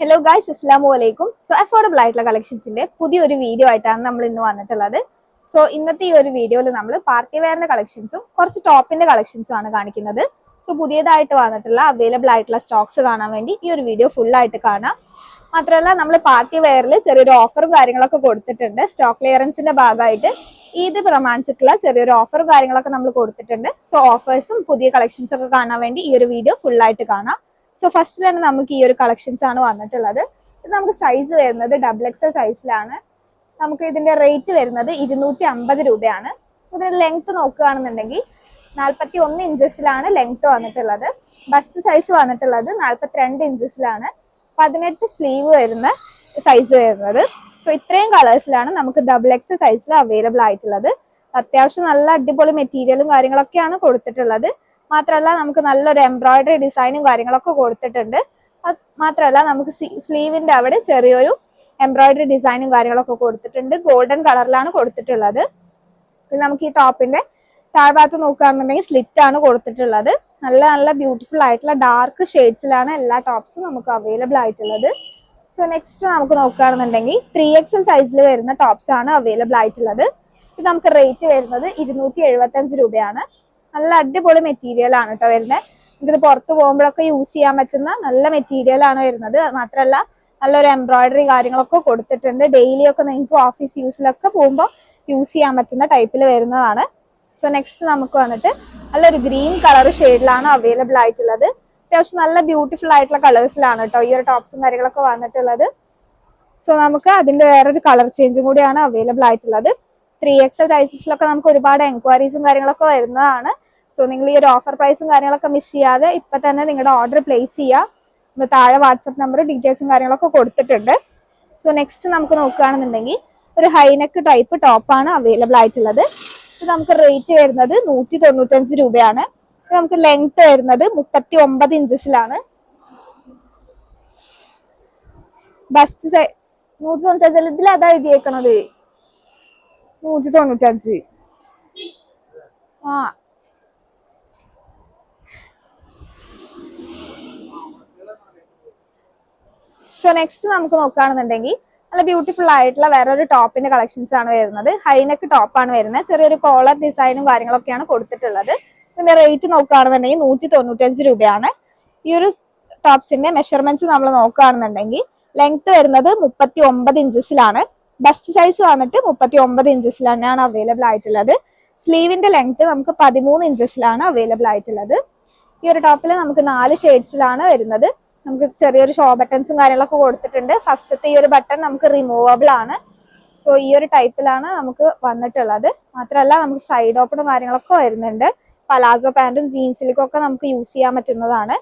Hello guys അസ്സാമു അലൈക്കും so affordable ആയിട്ടുള്ള കളക്ഷൻസിന്റെ പുതിയൊരു വീഡിയോ ആയിട്ടാണ് നമ്മൾ ഇന്ന് വന്നിട്ടുള്ളത്. സോ ഇന്നത്തെ ഈ ഒരു വീഡിയോയിൽ നമ്മൾ പാർട്ടി വെയറിന്റെ കളക്ഷൻസും കുറച്ച് ടോപ്പിന്റെ കളക്ഷൻസും ആണ് കാണിക്കുന്നത്. സോ പുതിയതായിട്ട് വന്നിട്ടുള്ള അവൈലബിൾ ആയിട്ടുള്ള സ്റ്റോക്സ് കാണാൻ വേണ്ടി ഈ ഒരു വീഡിയോ ഫുൾ ആയിട്ട് കാണാം. മാത്രമല്ല നമ്മൾ പാർട്ടി വെയറിൽ ചെറിയൊരു ഓഫറും കാര്യങ്ങളൊക്കെ കൊടുത്തിട്ടുണ്ട്. സ്റ്റോക്ക് ക്ലിയറൻസിന്റെ ഭാഗമായിട്ട് ഈദ് പ്രമാണിച്ചിട്ടുള്ള ചെറിയൊരു ഓഫറും കാര്യങ്ങളൊക്കെ നമ്മൾ കൊടുത്തിട്ടുണ്ട്. സോ ഓഫേഴ്സും പുതിയ കളക്ഷൻസും ഒക്കെ കാണാൻ വേണ്ടി ഈ ഒരു വീഡിയോ ഫുൾ ആയിട്ട് കാണാം. സോ ഫസ്റ്റ് തന്നെ നമുക്ക് ഈ ഒരു കളക്ഷൻസ് ആണ് വന്നിട്ടുള്ളത്. ഇത് നമുക്ക് സൈസ് വരുന്നത് ഡബിൾ എക്സൽ സൈസിലാണ് നമുക്ക് ഇതിന്റെ റേറ്റ് വരുന്നത് ഇരുന്നൂറ്റി അമ്പത് രൂപയാണ്. ഇതിന്റെ ലെങ്ത് നോക്കുകയാണെന്നുണ്ടെങ്കിൽ നാൽപ്പത്തി ഒന്ന് ഇഞ്ചസിലാണ് ലെങ്ത് വന്നിട്ടുള്ളത്. ബസ്റ്റ് സൈസ് വന്നിട്ടുള്ളത് നാൽപ്പത്തിരണ്ട് ഇഞ്ചസിലാണ് പതിനെട്ട് സ്ലീവ് വരുന്ന സൈസ് വരുന്നത്. സോ ഇത്രയും കളേഴ്സിലാണ് നമുക്ക് ഡബിൾ എക്സൽ സൈസിൽ അവൈലബിൾ ആയിട്ടുള്ളത്. അത്യാവശ്യം നല്ല അടിപൊളി മെറ്റീരിയലും കാര്യങ്ങളൊക്കെയാണ് കൊടുത്തിട്ടുള്ളത്. മാത്രമല്ല നമുക്ക് നല്ലൊരു എംബ്രോയിഡറി ഡിസൈനും കാര്യങ്ങളൊക്കെ കൊടുത്തിട്ടുണ്ട്. അത് മാത്രമല്ല നമുക്ക് സ്ലീവിന്റെ അവിടെ ചെറിയൊരു എംബ്രോയിഡറി ഡിസൈനും കാര്യങ്ങളൊക്കെ കൊടുത്തിട്ടുണ്ട്. ഗോൾഡൻ കളറിലാണ് കൊടുത്തിട്ടുള്ളത്. പിന്നെ നമുക്ക് ഈ ടോപ്പിന്റെ താഴ്ഭാഗത്ത് നോക്കുകയാണെന്നുണ്ടെങ്കിൽ സ്ലിറ്റ് ആണ് കൊടുത്തിട്ടുള്ളത്. നല്ല നല്ല ബ്യൂട്ടിഫുൾ ആയിട്ടുള്ള ഡാർക്ക് ഷെയ്ഡ്സിലാണ് എല്ലാ ടോപ്സും നമുക്ക് അവൈലബിൾ ആയിട്ടുള്ളത്. സോ നെക്സ്റ്റ് നമുക്ക് നോക്കുകയാണെന്നുണ്ടെങ്കിൽ ത്രീ എക്സൽ സൈസിൽ വരുന്ന ടോപ്സ് ആണ് അവൈലബിൾ ആയിട്ടുള്ളത്. ഇത് നമുക്ക് റേറ്റ് വരുന്നത് ഇരുന്നൂറ്റി രൂപയാണ്. നല്ല അടിപൊളി മെറ്റീരിയൽ ആണ് കേട്ടോ വരുന്നത് നമുക്കിത് പുറത്ത് പോകുമ്പോഴൊക്കെ യൂസ് ചെയ്യാൻ പറ്റുന്ന നല്ല മെറ്റീരിയൽ ആണ് വരുന്നത്. മാത്രമല്ല നല്ലൊരു എംബ്രോയിഡറി കാര്യങ്ങളൊക്കെ കൊടുത്തിട്ടുണ്ട്. ഡെയിലി ഒക്കെ നിങ്ങൾക്ക് ഓഫീസ് യൂസിലൊക്കെ പോകുമ്പോൾ യൂസ് ചെയ്യാൻ പറ്റുന്ന ടൈപ്പിൽ വരുന്നതാണ്. സോ നെക്സ്റ്റ് നമുക്ക് വന്നിട്ട് നല്ലൊരു ഗ്രീൻ കളർ ഷെയ്ഡിലാണ് അവൈലബിൾ ആയിട്ടുള്ളത്. അത്യാവശ്യം നല്ല ബ്യൂട്ടിഫുൾ ആയിട്ടുള്ള കളേഴ്സിലാണ് കേട്ടോ ഈ ഒരു ടോപ്സും കാര്യങ്ങളൊക്കെ വന്നിട്ടുള്ളത്. സോ നമുക്ക് അതിന്റെ വേറൊരു കളർ ചേഞ്ചും കൂടിയാണ് അവൈലബിൾ ആയിട്ടുള്ളത്. ത്രീ എക്സൽ സൈസസിലൊക്കെ നമുക്ക് ഒരുപാട് എൻക്വയറീസും കാര്യങ്ങളൊക്കെ വരുന്നതാണ്. സോ നിങ്ങൾ ഈ ഒരു ഓഫർ പ്രൈസും കാര്യങ്ങളൊക്കെ മിസ് ചെയ്യാതെ ഇപ്പൊ തന്നെ നിങ്ങളുടെ ഓർഡർ പ്ലേസ് ചെയ്യുക നമ്മൾ താഴെ വാട്സപ്പ് നമ്പർ ഡീറ്റെയിൽസും കാര്യങ്ങളൊക്കെ കൊടുത്തിട്ടുണ്ട്. സോ നെക്സ്റ്റ് നമുക്ക് നോക്കുകയാണെന്നുണ്ടെങ്കിൽ ഒരു ഹൈനെക്ക് ടൈപ്പ് ടോപ്പാണ് അവൈലബിൾ ആയിട്ടുള്ളത്. ഇത് നമുക്ക് റേറ്റ് വരുന്നത് നൂറ്റി തൊണ്ണൂറ്റഞ്ച് രൂപയാണ് നമുക്ക് ലെങ്ത് വരുന്നത് മുപ്പത്തി ഒമ്പത് ഇഞ്ചസിലാണ് ബസ്റ്റ് സൈ നൂറ്റി തൊണ്ണൂറ്റഞ്ചിൽ ഇതിൽ അതാ എഴുതിയേക്കണത്. നൂറ്റി ആ. സോ നെക്സ്റ്റ് നമുക്ക് നോക്കുകയാണെന്നുണ്ടെങ്കിൽ നല്ല ബ്യൂട്ടിഫുൾ ആയിട്ടുള്ള വേറൊരു ടോപ്പിന്റെ കളക്ഷൻസ് ആണ് വരുന്നത്. ഹൈനെക്ക് ടോപ്പാണ് വരുന്നത്. ചെറിയൊരു കോളർ ഡിസൈനും കാര്യങ്ങളൊക്കെയാണ് കൊടുത്തിട്ടുള്ളത്. ഇതിന്റെ റേറ്റ് നോക്കുകയാണെന്നുണ്ടെങ്കിൽ നൂറ്റി തൊണ്ണൂറ്റഞ്ച് രൂപയാണ്. ഈ ഒരു ടോപ്സിന്റെ മെഷർമെന്റ്സ് നമ്മൾ നോക്കുകയാണെന്നുണ്ടെങ്കിൽ ലെങ്ത് വരുന്നത് മുപ്പത്തി ഒമ്പത് ഇഞ്ചസിലാണ് ബസ്റ്റ് സൈസ് വന്നിട്ട് മുപ്പത്തി ഒമ്പത് ഇഞ്ചസിലാണ് അവൈലബിൾ ആയിട്ടുള്ളത്. സ്ലീവിന്റെ ലെങ്ത് നമുക്ക് പതിമൂന്ന് ഇഞ്ചസിലാണ് അവൈലബിൾ ആയിട്ടുള്ളത്. ഈ ഒരു ടോപ്പിൽ നമുക്ക് നാല് ഷെയ്ഡ്സിലാണ് വരുന്നത്. നമുക്ക് ചെറിയൊരു ഷോ ബട്ടൺസും കാര്യങ്ങളൊക്കെ കൊടുത്തിട്ടുണ്ട്. ഫസ്റ്റത്തെ ഈ ഒരു ബട്ടൺ നമുക്ക് റിമൂവബിൾ ആണ്. സോ ഈ ഒരു ടൈപ്പിലാണ് നമുക്ക് വന്നിട്ടുള്ളത്. മാത്രമല്ല നമുക്ക് സൈഡ് ഓപ്പണും കാര്യങ്ങളൊക്കെ വരുന്നുണ്ട്. പലാസോ പാന്റും ജീൻസിലേക്കും ഒക്കെ നമുക്ക് യൂസ് ചെയ്യാൻ പറ്റുന്നതാണ്.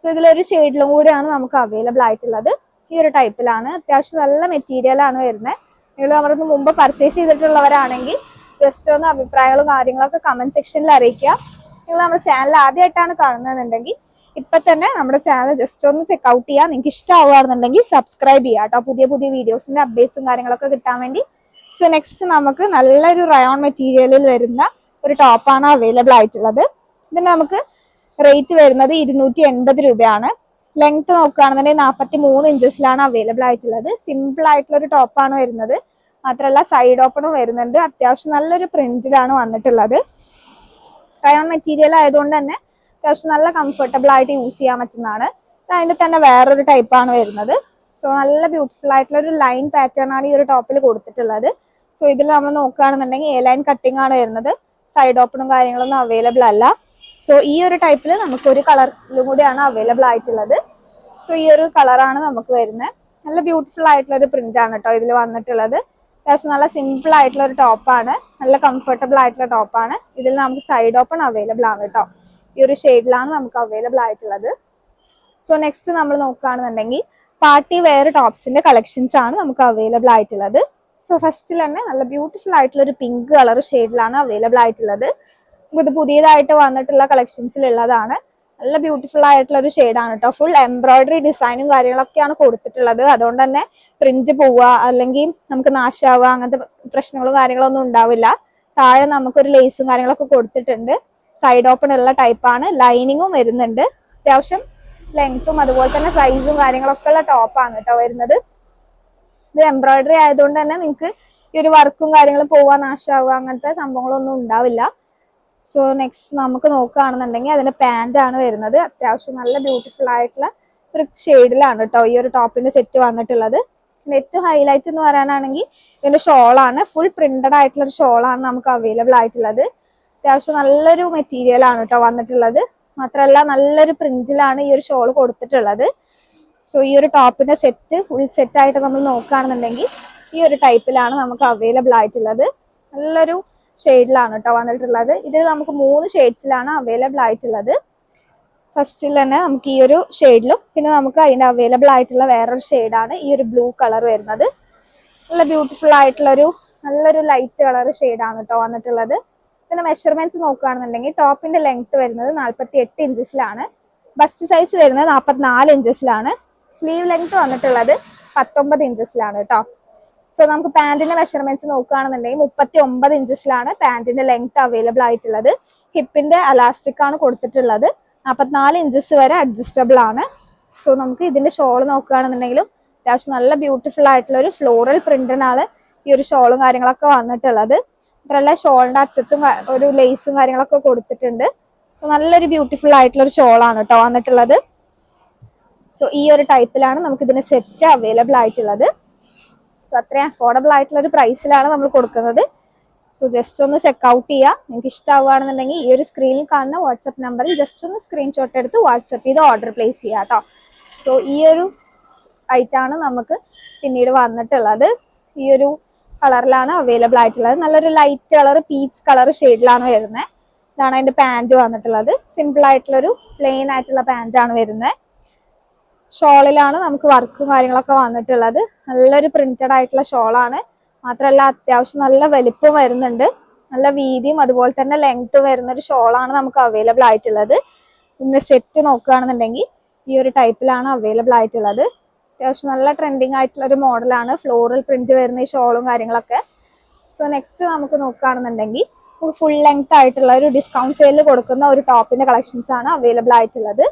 സോ ഇതിലൊരു ഷെയ്ഡിലും കൂടിയാണ് നമുക്ക് അവൈലബിൾ ആയിട്ടുള്ളത്. ഈ ഒരു ടൈപ്പിലാണ് അത്യാവശ്യം നല്ല മെറ്റീരിയലാണ് വരുന്നത്. നിങ്ങൾ നമ്മുടെ മുമ്പ് പർച്ചേസ് ചെയ്തിട്ടുള്ളവരാണെങ്കിൽ ജസ്റ്റ് ഒന്ന് അഭിപ്രായങ്ങളും കാര്യങ്ങളൊക്കെ കമന്റ് സെക്ഷനിൽ അറിയിക്കുക. നിങ്ങൾ നമ്മുടെ ചാനൽ ആദ്യമായിട്ടാണ് കാണുന്നതെന്നുണ്ടെങ്കിൽ ഇപ്പൊ തന്നെ നമ്മുടെ ചാനൽ ജസ്റ്റ് ഒന്ന് ചെക്ക് ഔട്ട് ചെയ്യുക. നിങ്ങൾക്ക് ഇഷ്ടമാവുകയാണെന്നുണ്ടെങ്കിൽ സബ്സ്ക്രൈബ് ചെയ്യുക കേട്ടോ. പുതിയ പുതിയ വീഡിയോസിന്റെ അപ്ഡേറ്റ്സും കാര്യങ്ങളൊക്കെ കിട്ടാൻ വേണ്ടി. സോ നെക്സ്റ്റ് നമുക്ക് നല്ലൊരു റയോൺ മെറ്റീരിയലിൽ വരുന്ന ഒരു ടോപ്പാണ് അവൈലബിൾ ആയിട്ടുള്ളത്. ഇതിന് നമുക്ക് റേറ്റ് വരുന്നത് ഇരുന്നൂറ്റി എൺപത് രൂപയാണ്. ലെങ്ത് നോക്കുകയാണെന്നുണ്ടെങ്കിൽ നാൽപ്പത്തി മൂന്ന് ഇഞ്ചസിലാണ് അവൈലബിൾ ആയിട്ടുള്ളത്. സിമ്പിൾ ആയിട്ടുള്ള ഒരു ടോപ്പാണ് വരുന്നത്. മാത്രമല്ല സൈഡ് ഓപ്പണും വരുന്നുണ്ട്. അത്യാവശ്യം നല്ലൊരു പ്രിന്റിലാണ് വന്നിട്ടുള്ളത്. കയോൺ മെറ്റീരിയൽ ആയതുകൊണ്ട് തന്നെ അത്യാവശ്യം നല്ല കംഫർട്ടബിൾ ആയിട്ട് യൂസ് ചെയ്യാൻ പറ്റുന്നതാണ്. അതിന്റെ തന്നെ വേറൊരു ടൈപ്പാണ് വരുന്നത്. സോ നല്ല ബ്യൂട്ടിഫുൾ ആയിട്ടുള്ള ഒരു ലൈൻ പാറ്റേൺ ആണ് ഈ ഒരു ടോപ്പിൽ കൊടുത്തിട്ടുള്ളത്. സോ ഇതിൽ നമ്മൾ നോക്കുകയാണെന്നുണ്ടെങ്കിൽ എ ലൈൻ കട്ടിംഗ് ആണ് വരുന്നത്. സൈഡ് ഓപ്പണും കാര്യങ്ങളൊന്നും അവൈലബിൾ അല്ല. സോ ഈ ഒരു ടൈപ്പിൽ നമുക്ക് ഒരു കളറിലും കൂടിയാണ് അവൈലബിൾ ആയിട്ടുള്ളത്. സോ ഈ ഒരു കളറാണ് നമുക്ക് വരുന്നത്. നല്ല ബ്യൂട്ടിഫുൾ ആയിട്ടുള്ള ഒരു പ്രിന്റ് ആണ് കേട്ടോ ഇതിൽ വന്നിട്ടുള്ളത്. അത്യാവശ്യം നല്ല സിമ്പിൾ ആയിട്ടുള്ള ഒരു ടോപ്പാണ് നല്ല കംഫർട്ടബിൾ ആയിട്ടുള്ള ടോപ്പാണ് ഇതിൽ നമുക്ക് സൈഡ് ഓപ്പൺ അവൈലബിൾ ആണ് കേട്ടോ ഈ ഒരു ഷെയ്ഡിലാണ് നമുക്ക് അവൈലബിൾ ആയിട്ടുള്ളത്. സോ നെക്സ്റ്റ് നമ്മൾ നോക്കുകയാണെന്നുണ്ടെങ്കിൽ പാർട്ടി വെയർ ടോപ്സിന്റെ കളക്ഷൻസ് ആണ് നമുക്ക് അവൈലബിൾ ആയിട്ടുള്ളത്. സോ ഫസ്റ്റിൽ തന്നെ നല്ല ബ്യൂട്ടിഫുൾ ആയിട്ടുള്ള ഒരു പിങ്ക് കളർ ഷെയ്ഡിലാണ് അവൈലബിൾ ആയിട്ടുള്ളത്. ഇത് പുതിയതായിട്ട് വന്നിട്ടുള്ള കളക്ഷൻസിലുള്ളതാണ് നല്ല ബ്യൂട്ടിഫുൾ ആയിട്ടുള്ള ഒരു ഷെയ്ഡാണ് കേട്ടോ ഫുൾ എംബ്രോയിഡറി ഡിസൈനും കാര്യങ്ങളൊക്കെയാണ് കൊടുത്തിട്ടുള്ളത്. അതുകൊണ്ട് തന്നെ പ്രിന്റ് പോവുക അല്ലെങ്കിൽ നമുക്ക് നാശാവുക അങ്ങനത്തെ പ്രശ്നങ്ങളും കാര്യങ്ങളൊന്നും ഉണ്ടാവില്ല. താഴെ നമുക്കൊരു ലേസും കാര്യങ്ങളൊക്കെ കൊടുത്തിട്ടുണ്ട്. സൈഡ് ഓപ്പൺ ഉള്ള ടൈപ്പാണ് ലൈനിങ്ങും വരുന്നുണ്ട്. അത്യാവശ്യം ലെങ്ത്തും അതുപോലെ തന്നെ സൈസും കാര്യങ്ങളൊക്കെ ഉള്ള ടോപ്പാണ് കേട്ടോ വരുന്നത്. ഇത് എംബ്രോയിഡറി ആയതുകൊണ്ട് തന്നെ നിങ്ങൾക്ക് ഈ ഒരു വർക്കും കാര്യങ്ങളും പോവാ നാശാവുക അങ്ങനത്തെ സംഭവങ്ങളൊന്നും ഉണ്ടാവില്ല. സോ നെക്സ്റ്റ് നമുക്ക് നോക്കുകയാണെന്നുണ്ടെങ്കിൽ പാന്റ് ആണ് വരുന്നത്. അത്യാവശ്യം നല്ല ബ്യൂട്ടിഫുൾ ആയിട്ടുള്ള ഒരു ഷെയ്ഡിലാണ് കേട്ടോ ഈ ഒരു ടോപ്പിന്റെ സെറ്റ് വന്നിട്ടുള്ളത്. ഏറ്റവും ഹൈലൈറ്റ് എന്ന് പറയാനാണെങ്കിൽ ഇതിന്റെ ഷോളാണ് ഫുൾ പ്രിന്റഡ് ആയിട്ടുള്ള ഒരു ഷോളാണ് നമുക്ക് അവൈലബിൾ ആയിട്ടുള്ളത്. അത്യാവശ്യം നല്ലൊരു മെറ്റീരിയൽ ആണ് കേട്ടോ വന്നിട്ടുള്ളത്. മാത്രമല്ല നല്ലൊരു പ്രിന്റിലാണ് ഈ ഒരു ഷോൾ കൊടുത്തിട്ടുള്ളത്. സോ ഈ ഒരു ടോപ്പിന്റെ സെറ്റ് ഫുൾ സെറ്റ് ആയിട്ട് നമ്മൾ നോക്കുകയാണെന്നുണ്ടെങ്കിൽ ഈ ഒരു ടൈപ്പിലാണ് നമുക്ക് അവൈലബിൾ ആയിട്ടുള്ളത്. നല്ലൊരു ഷെയ്ഡിലാണ് കേട്ടോ വന്നിട്ടുള്ളത്. ഇതിൽ നമുക്ക് മൂന്ന് ഷെയ്ഡ്സിലാണ് അവൈലബിൾ ആയിട്ടുള്ളത്. ഫസ്റ്റിൽ തന്നെ നമുക്ക് ഈ ഒരു ഷെയ്ഡിലും പിന്നെ നമുക്ക് അതിന്റെ അവൈലബിൾ ആയിട്ടുള്ള വേറൊരു ഷെയ്ഡാണ് ഈ ഒരു ബ്ലൂ കളർ വരുന്നത്. നല്ല ബ്യൂട്ടിഫുൾ ആയിട്ടുള്ളൊരു നല്ലൊരു ലൈറ്റ് കളർ ഷെയ്ഡാണ് കേട്ടോ വന്നിട്ടുള്ളത്. പിന്നെ മെഷർമെന്റ്സ് നോക്കുകയാണെന്നുണ്ടെങ്കിൽ ടോപ്പിന്റെ ലെങ്ത് വരുന്നത് നാൽപ്പത്തി എട്ട് ഇഞ്ചസിലാണ്. ബസ്റ്റ് സൈസ് വരുന്നത് നാൽപ്പത്തിനാല് ഇഞ്ചസിലാണ്. സ്ലീവ് ലെങ്ത് വന്നിട്ടുള്ളത് പത്തൊമ്പത് ഇഞ്ചസിലാണ് കേട്ടോ. സോ നമുക്ക് പാന്റിന്റെ മെഷർമെന്റ്സ് നോക്കുകയാണെന്നുണ്ടെങ്കിൽ മുപ്പത്തി ഒമ്പത് ഇഞ്ചസിലാണ് പാന്റിന്റെ ലെങ്ത് അവൈലബിൾ ആയിട്ടുള്ളത്. ഹിപ്പിന്റെ അലാസ്റ്റിക് ആണ് കൊടുത്തിട്ടുള്ളത്. നാൽപ്പത്തിനാല് ഇഞ്ചസ് വരെ അഡ്ജസ്റ്റബിൾ ആണ്. സോ നമുക്ക് ഇതിന്റെ ഷോൾ നോക്കുകയാണെന്നുണ്ടെങ്കിലും അത്യാവശ്യം നല്ല ബ്യൂട്ടിഫുൾ ആയിട്ടുള്ള ഒരു ഫ്ലോറൽ പ്രിന്റിനാണ് ഈ ഒരു ഷോളും കാര്യങ്ങളൊക്കെ വന്നിട്ടുള്ളത്. മാത്രമല്ല ഷോളിന്റെ അറ്റത്തും ഒരു ലേസും കാര്യങ്ങളൊക്കെ കൊടുത്തിട്ടുണ്ട്. നല്ലൊരു ബ്യൂട്ടിഫുൾ ആയിട്ടുള്ള ഒരു ഷോളാണ് കേട്ടോ വന്നിട്ടുള്ളത്. സോ ഈ ഒരു ടൈപ്പിലാണ് നമുക്ക് ഇതിന് സെറ്റ് അവൈലബിൾ ആയിട്ടുള്ളത്. സോ അത്രയും അഫോർഡബിൾ ആയിട്ടുള്ള ഒരു പ്രൈസിലാണ് നമ്മൾ കൊടുക്കുന്നത്. സോ ജസ്റ്റ് ഒന്ന് ചെക്ക് ഔട്ട് ചെയ്യുക നിങ്ങൾക്ക് ഇഷ്ടമാവുകയാണെന്നുണ്ടെങ്കിൽ ഈ ഒരു സ്ക്രീനിൽ കാണുന്ന വാട്സപ്പ് നമ്പറിൽ ജസ്റ്റ് ഒന്ന് സ്ക്രീൻഷോട്ട് എടുത്ത് വാട്സപ്പ് ചെയ്ത് ഓർഡർ പ്ലേസ് ചെയ്യുക കേട്ടോ സോ ഈ ഒരു ഐറ്റാണ് നമുക്ക് പിന്നീട് വന്നിട്ടുള്ളത്. ഈ ഒരു കളറിലാണ് അവൈലബിൾ ആയിട്ടുള്ളത്. നല്ലൊരു ലൈറ്റ് കളർ പീച്ച് കളർ ഷെയ്ഡിലാണ് വരുന്നത്. ഇതാണ് അതിന്റെ പാന്റ് വന്നിട്ടുള്ളത്. സിമ്പിൾ ആയിട്ടുള്ളൊരു പ്ലെയിൻ ആയിട്ടുള്ള പാന്റാണ് വരുന്നത്. ഷോളിലാണ് നമുക്ക് വർക്കും കാര്യങ്ങളൊക്കെ വന്നിട്ടുള്ളത്. നല്ലൊരു പ്രിന്റഡ് ആയിട്ടുള്ള ഷോളാണ്. മാത്രമല്ല അത്യാവശ്യം നല്ല വലിപ്പം വരുന്നുണ്ട്. നല്ല വീതിയും അതുപോലെ തന്നെ ലെങ്ത്തും വരുന്ന ഒരു ഷോളാണ് നമുക്ക് അവൈലബിൾ ആയിട്ടുള്ളത്. പിന്നെ സെറ്റ് നോക്കുകയാണെന്നുണ്ടെങ്കിൽ ഈ ഒരു ടൈപ്പിലാണ് അവൈലബിൾ ആയിട്ടുള്ളത്. അത്യാവശ്യം നല്ല ട്രെൻഡിങ് ആയിട്ടുള്ള ഒരു മോഡലാണ് ഫ്ലോറൽ പ്രിന്റ് വരുന്ന ഈ ഷോളും കാര്യങ്ങളൊക്കെ. സോ നെക്സ്റ്റ് നമുക്ക് നോക്കുകയാണെന്നുണ്ടെങ്കിൽ ഫുൾ ലെങ്ത് ആയിട്ടുള്ള ഒരു ഡിസ്കൗണ്ട് സെയിൽ കൊടുക്കുന്ന ഒരു ടോപ്പിന്റെ കളക്ഷൻസ് ആണ് അവൈലബിൾ ആയിട്ടുള്ളത്.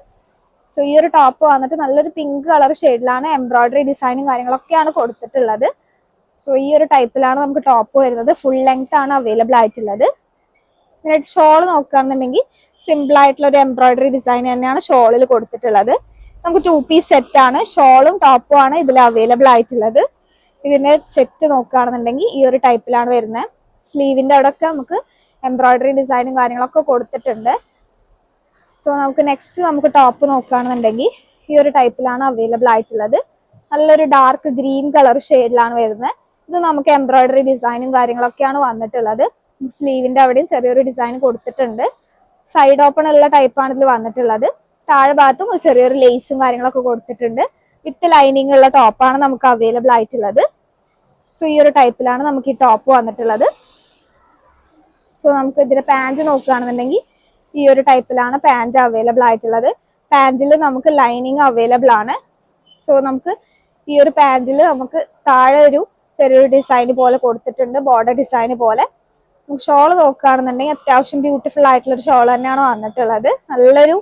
സോ ഈ ഒരു ടോപ്പ് വന്നിട്ട് നല്ലൊരു പിങ്ക് കളർ ഷെയ്ഡിലാണ് എംബ്രോയിഡറി ഡിസൈനും കാര്യങ്ങളൊക്കെയാണ് കൊടുത്തിട്ടുള്ളത്. സോ ഈ ഒരു ടൈപ്പിലാണ് നമുക്ക് ടോപ്പ് വരുന്നത്. ഫുൾ ലെങ്ത് ആണ് അവൈലബിൾ ആയിട്ടുള്ളത്. പിന്നെ ഷോൾ നോക്കുകയാണെന്നുണ്ടെങ്കിൽ സിമ്പിൾ ആയിട്ടുള്ള ഒരു എംബ്രോയിഡറി ഡിസൈൻ തന്നെയാണ് ഷോളിൽ കൊടുത്തിട്ടുള്ളത്. നമുക്ക് ടു പീസ് സെറ്റ് ആണ്. ഷോളും ടോപ്പും ആണ് ഇതിൽ അവൈലബിൾ ആയിട്ടുള്ളത്. ഇതിന്റെ സെറ്റ് നോക്കുകയാണെന്നുണ്ടെങ്കിൽ ഈ ഒരു ടൈപ്പിലാണ് വരുന്നത്. സ്ലീവിന്റെ അവിടെ ഒക്കെ നമുക്ക് എംബ്രോയിഡറി ഡിസൈനും കാര്യങ്ങളൊക്കെ കൊടുത്തിട്ടുണ്ട്. സോ നമുക്ക് നെക്സ്റ്റ് നമുക്ക് ടോപ്പ് നോക്കുകയാണെന്നുണ്ടെങ്കിൽ ഈ ഒരു ടൈപ്പിലാണ് അവൈലബിൾ ആയിട്ടുള്ളത്. നല്ലൊരു ഡാർക്ക് ഗ്രീൻ കളർ ഷെയ്ഡിലാണ് വരുന്നത്. ഇത് നമുക്ക് എംബ്രോയിഡറി ഡിസൈനും കാര്യങ്ങളൊക്കെയാണ് വന്നിട്ടുള്ളത്. സ്ലീവിന്റെ അവിടെയും ചെറിയൊരു ഡിസൈൻ കൊടുത്തിട്ടുണ്ട്. സൈഡ് ഓപ്പൺ ഉള്ള ടൈപ്പാണ് ഇതിൽ വന്നിട്ടുള്ളത്. താഴെ ഭാഗത്തും ചെറിയൊരു ലേസും കാര്യങ്ങളൊക്കെ കൊടുത്തിട്ടുണ്ട്. വിത്ത് ലൈനിങ് ഉള്ള ടോപ്പാണ് നമുക്ക് അവൈലബിൾ ആയിട്ടുള്ളത്. സോ ഈ ഒരു ടൈപ്പിലാണ് നമുക്ക് ഈ ടോപ്പ് വന്നിട്ടുള്ളത്. സോ നമുക്ക് ഇതിന്റെ പാന്റ് നോക്കുകയാണെന്നുണ്ടെങ്കിൽ ഈ ഒരു ടൈപ്പിലാണ് പാന്റ് അവൈലബിൾ ആയിട്ടുള്ളത്. പാൻറിൽ നമുക്ക് ലൈനിങ് അവൈലബിൾ ആണ്. സോ നമുക്ക് ഈ ഒരു പാൻറിൽ നമുക്ക് താഴെ ഒരു ചെറിയൊരു ഡിസൈൻ പോലെ കൊടുത്തിട്ടുണ്ട് ബോർഡർ ഡിസൈൻ പോലെ. നമുക്ക് ഷോൾ നോക്കുകയാണെന്നുണ്ടെങ്കിൽ അത്യാവശ്യം ബ്യൂട്ടിഫുൾ ആയിട്ടുള്ള ഒരു ഷോൾ തന്നെയാണ് വന്നിട്ടുള്ളത്. നല്ലൊരു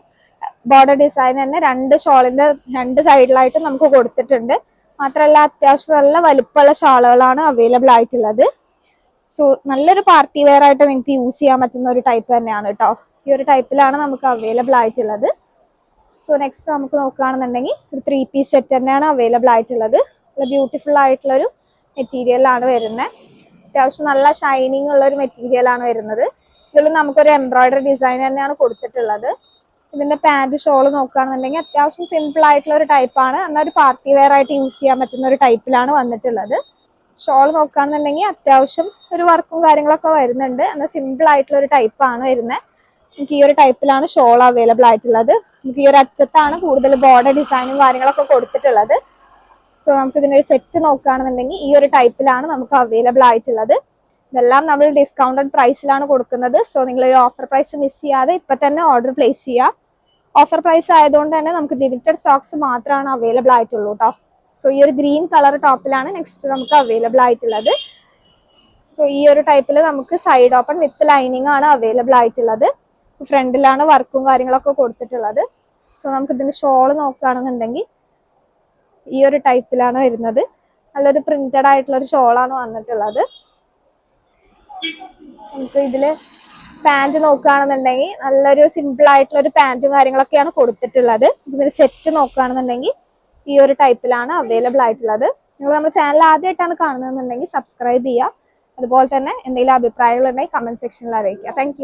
ബോർഡർ ഡിസൈൻ തന്നെ രണ്ട് ഷോളിന്റെ രണ്ട് സൈഡിലായിട്ട് നമുക്ക് കൊടുത്തിട്ടുണ്ട്. മാത്രമല്ല അത്യാവശ്യം നല്ല വലിപ്പമുള്ള ഷാളുകളാണ് അവൈലബിൾ ആയിട്ടുള്ളത്. സോ നല്ലൊരു പാർട്ടി വെയർ ആയിട്ട് നിങ്ങൾക്ക് യൂസ് ചെയ്യാൻ പറ്റുന്ന ഒരു ടൈപ്പ് തന്നെയാണ് കേട്ടോ ഈ ഒരു ടൈപ്പിലാണ് നമുക്ക് അവൈലബിൾ ആയിട്ടുള്ളത്. സോ നെക്സ്റ്റ് നമുക്ക് നോക്കുകയാണെന്നുണ്ടെങ്കിൽ ഒരു ത്രീ പീസ് സെറ്റ് തന്നെയാണ് അവൈലബിൾ ആയിട്ടുള്ളത്. നല്ല ബ്യൂട്ടിഫുൾ ആയിട്ടുള്ളൊരു മെറ്റീരിയലാണ് വരുന്നത്. അത്യാവശ്യം നല്ല ഷൈനിങ് ഉള്ള ഒരു മെറ്റീരിയലാണ് വരുന്നത്. ഇതിൽ നമുക്കൊരു എംബ്രോയിഡറി ഡിസൈൻ തന്നെയാണ് കൊടുത്തിട്ടുള്ളത്. ഇതിന്റെ പാന്റ് ഷോൾ നോക്കുകയാണെന്നുണ്ടെങ്കിൽ അത്യാവശ്യം സിമ്പിൾ ആയിട്ടുള്ള ഒരു ടൈപ്പാണ് എന്നാൽ ഒരു പാർട്ടി വെയർ ആയിട്ട് യൂസ് ചെയ്യാൻ പറ്റുന്ന ഒരു ടൈപ്പിലാണ് വന്നിട്ടുള്ളത്. ഷോൾ നോക്കുകയാണെന്നുണ്ടെങ്കിൽ അത്യാവശ്യം ഒരു വർക്കും കാര്യങ്ങളൊക്കെ വരുന്നുണ്ട്. എന്നാൽ സിമ്പിൾ ആയിട്ടുള്ള ഒരു ടൈപ്പാണ് വരുന്നത്. നമുക്ക് ഈ ഒരു ടൈപ്പിലാണ് ഷോൾ അവൈലബിൾ ആയിട്ടുള്ളത്. നമുക്ക് ഈ ഒരു അറ്റത്താണ് കൂടുതൽ ബോർഡർ ഡിസൈനും കാര്യങ്ങളൊക്കെ കൊടുത്തിട്ടുള്ളത്. സോ നമുക്ക് ഇതിന്റെ ഒരു സെറ്റ് നോക്കുകയാണെന്നുണ്ടെങ്കിൽ ഈ ഒരു ടൈപ്പിലാണ് നമുക്ക് അവൈലബിൾ ആയിട്ടുള്ളത്. ഇതെല്ലാം നമ്മൾ ഡിസ്കൗണ്ടഡ് പ്രൈസിലാണ് കൊടുക്കുന്നത്. സോ നിങ്ങൾ ഒരു ഓഫർ പ്രൈസ് മിസ് ചെയ്യാതെ ഇപ്പൊ തന്നെ ഓർഡർ പ്ലേസ് ചെയ്യുക. ഓഫർ പ്രൈസ് ആയതുകൊണ്ട് തന്നെ നമുക്ക് ലിമിറ്റഡ് സ്റ്റോക്സ് മാത്രമാണ് അവൈലബിൾ ആയിട്ടുള്ളൂ കേട്ടോ സോ ഈ ഒരു ഗ്രീൻ കളർ ടോപ്പിലാണ് നെക്സ്റ്റ് നമുക്ക് അവൈലബിൾ ആയിട്ടുള്ളത്. സോ ഈ ഒരു ടൈപ്പിൽ നമുക്ക് സൈഡ് ഓപ്പൺ വിത്ത് ലൈനിങ് ആണ് അവൈലബിൾ ആയിട്ടുള്ളത്. ഫ്രണ്ടിലാണ് വർക്കും കാര്യങ്ങളൊക്കെ കൊടുത്തിട്ടുള്ളത്. സോ നമുക്ക് ഇതിന്റെ ഷോൾ നോക്കുകയാണെന്നുണ്ടെങ്കിൽ ഈ ഒരു ടൈപ്പിലാണ് വരുന്നത്. നല്ലൊരു പ്രിന്റഡ് ആയിട്ടുള്ള ഒരു ഷോളാണ് വന്നിട്ടുള്ളത്. നമുക്ക് ഇതിൽ പാന്റ് നോക്കുകയാണെന്നുണ്ടെങ്കിൽ നല്ലൊരു സിമ്പിൾ ആയിട്ടുള്ള ഒരു പാന്റും കാര്യങ്ങളൊക്കെയാണ് കൊടുത്തിട്ടുള്ളത്. ഇതിന്റെ സെറ്റ് നോക്കുകയാണെന്നുണ്ടെങ്കിൽ ഈ ഒരു ടൈപ്പിലാണ് അവൈലബിൾ ആയിട്ടുള്ളത്. നിങ്ങൾ നമ്മുടെ ചാനൽ ആദ്യമായിട്ടാണ് കാണുന്നതെന്നുണ്ടെങ്കിൽ സബ്സ്ക്രൈബ് ചെയ്യുക. അതുപോലെ തന്നെ എന്തെങ്കിലും അഭിപ്രായങ്ങൾ ഉണ്ടെങ്കിൽ കമന്റ് സെക്ഷനിൽ അറിയിക്കുക. താങ്ക്